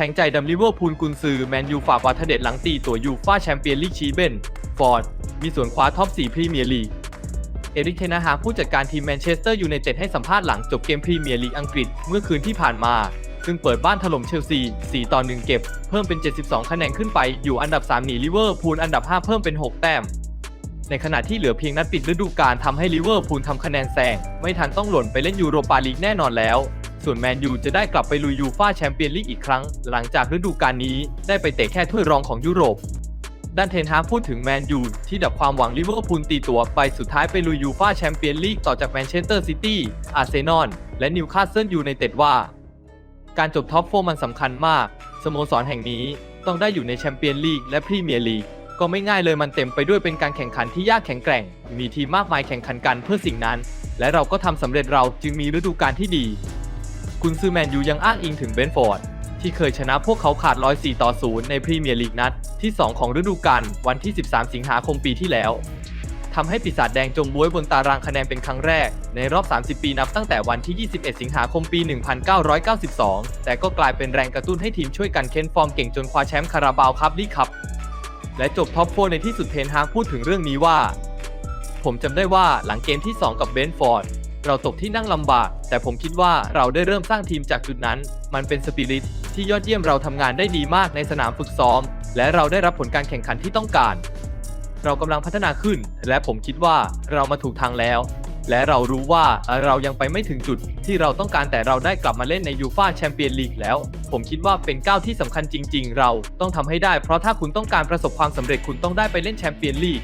แทงใจดำลิเวอร์พูลกุนซือแมนยูฝากวาทเด็ดหลังตีตัวยูฟ่าแชมเปี้ยนลีกชีเบน ฟอร์ด มีส่วนคว้าท็อป 4 พรีเมียร์ลีก เอริกเทนฮาผู้จัดการทีมแมนเชสเตอร์ยูไนเต็ดให้สัมภาษณ์หลังจบเกมพรีเมียร์ลีกอังกฤษเมื่อคืนที่ผ่านมา ซึ่งเปิดบ้านถล่มเชลซี 4 ต่อ 1 เก็บ เพิ่มเป็น 72 คะแนนขึ้นไป อยู่อันดับ 3 หนีลิเวอร์พูลอันดับ 5 เพิ่มเป็น 6 แต้ม ในขณะที่เหลือเพียงนัดปิดฤดูกาลทำให้ลิเวอร์พูลทำคะแนนแซง ไม่ทันต้องหล่นไปเล่นยูโรปาลีกแน่นอนแล้ว ส่วนแมนยูจะได้กลับไปลุยยูฟ่าแชมเปี้ยนลีกอีกครั้ง หลังจากฤดูกาลนี้ได้ไปเตะแค่ถ้วยรองของยุโรปด้านเทนฮาพูดถึงแมนยูที่ดับความหวังลิเวอร์พูลตีตัวไปสุดท้ายไปลุยยูฟ่าแชมเปี้ยนลีกต่อจากแมนเชสเตอร์ซิตี้อาร์เซนอลและนิวคาสเซิลยูไนเต็ดว่า การจบท็อปโฟร์มันสำคัญมาก สโมสรแห่งนี้ต้องได้อยู่ในแชมเปี้ยนลีกและพรีเมียร์ลีกก็ไม่ง่ายเลยมันเต็มไปด้วยเป็นการแข่งขันที่ยากแข็งแกร่ง มีทีมมากมายแข่งขันกันเพื่อสิ่งนั้น และเราก็ทำสำเร็จเราจึงมีฤดูกาลที่ดี กุนซือแมนยูยังอ้างอิงถึงเบนฟอร์ดที่เคยชนะพวกเขาขาด104ต่อ0ในพรีเมียร์ลีกนัดที่ 2 ของฤดูกาลวันที่ 13 สิงหาคมปีที่แล้วทำให้ปีศาจแดงจมบ้วยบนตารางคะแนนเป็นครั้งแรก ในรอบ 30 ปีนับตั้งแต่วันที่ 21 สิงหาคมปี 1992 แต่ก็กลายเป็นแรงกระตุ้นให้ทีมช่วยกันเค้นฟอร์มเก่งจนคว้าแชมป์คาราบาวครับลีกครับและจบท็อปโฟในที่สุดเทนฮากพูดถึงเรื่องนี้ว่า ผมจำได้ว่าหลังเกมที่ 2 กับเบนฟอร์ด เราตกที่นั่งลำบาก แต่ผมคิดว่าเราได้เริ่มสร้างทีมจากจุดนั้น มันเป็นสปิริตที่ยอดเยี่ยมเราทำงานได้ดีมากในสนามฝึกซ้อม และเราได้รับผลการแข่งขันที่ต้องการ เรากำลังพัฒนาขึ้น และผมคิดว่าเรามาถูกทางแล้ว และเรารู้ว่าเรายังไปไม่ถึงจุดที่เราต้องการแต่เราได้กลับมาเล่นในยูฟาแชมเปี้ยนลีกแล้ว ผมคิดว่าเป็นก้าวที่สำคัญจริง ๆ เราต้องทำให้ได้ เพราะถ้าคุณต้องการประสบความสำเร็จคุณต้องได้ไปเล่นแชมเปี้ยนลีก